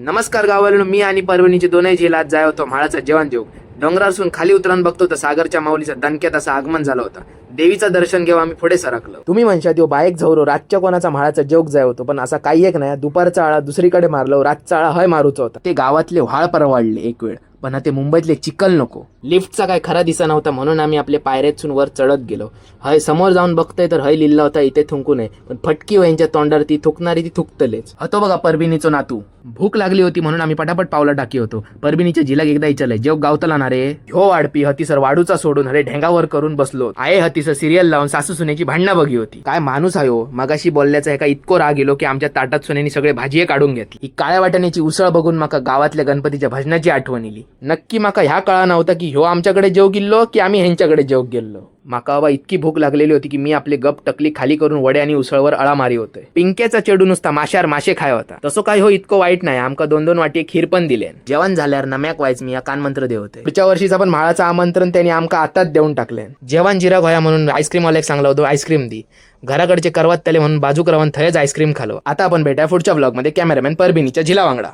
नमस्कार गावाला मी आणि परभणीचे दोनही जिल्ह्यात जाय होतो म्हाळाचा जेवण देऊ. डोंगरासून खाली उतरून बघतो तर सागरच्या माऊलीचं दणक्यात असं आगमन झालं होतं. देवीचं दर्शन घेऊन आम्ही पुढे सरकलो. तुम्ही म्हणशा तो बाईक झवरो रातच्या कोणाचा म्हाळाचा जोग जाय होतो पण असा काही एक नाही. दुपारचा आळा दुसरीकडे मारलो रातचा आळा हय मारूचा होता. ते गावातले व्हाळ परवाडले एक वेळ पण ते मुंबईतले चिकल नको. लिफ्टचा काय खरा दिसा नव्हता म्हणून आम्ही आपले पायऱ्यातून वर चढत गेलो. हय समोर जाऊन बघतोय तर हय लिहिला होता इथे थुंकू नये. पण फटकी वयांच्या तोंडावर ती थुकणारी ती थुकतलेच. हतो बघा परबिनीचो नातू. भूक लागली होती म्हणून आम्ही पटापट पावला टाकी होतो. परबिनीच्या जिलाक एकदा इचलय जेव गावतला ना रे. ह्यो वाढपी हतीसर वाडूचा सोडून अरे ढेंगावर करून बसलो. आहे हतीसर सिरियल लावून सासू सुनेची भांडणं बघी होती. काय माणूस आहे हो मगाशी बोलल्याचा एका इतको राग गेलो की आमच्या ताटात सुनेनी सगळे भाजीये काढून घेतली. ही काळ्या वाटाण्याची उसळ बघून माका गावातल्या गणपतीच्या भजनाची आठवण इली नक्की माका ह्या कळा नव्हता की ह्यो आमच्याकडे जेव गेलो की आम्ही ह्यांच्याकडे जेव गेल्लो. माका बाबा इतकी भूक लागलेली होती की मी आपले गप टकली खाली करून वडे आणि उसळवर अळा मारी होतोय. पिंक्याचा चेडू नुसता माशार माशे खाय होता. तसं काय हो इतकं वाईट नाही. आमका दोन दोन वाटी खीर पण दिले जेवण झाल्यावर नम्याक व्हायच मी या कानमंत्र देव होते. पुढच्या वर्षीचा पण म्हाळाचं आमंत्रण त्यांनी आमका आताच देऊन टाकले जेवण जिरा गोया म्हणून आईस्क्रीम वाला एक सांगला होतो आईस्क्रीम दी. घराकडचे करवात त्याले म्हणून बाजू करवून थयच आईस्क्रीम खालो. आता आपण भेटा पुढच्या ब्लॉगमध्ये कॅमेरामॅन परबिनीच्या झिला वांगडा.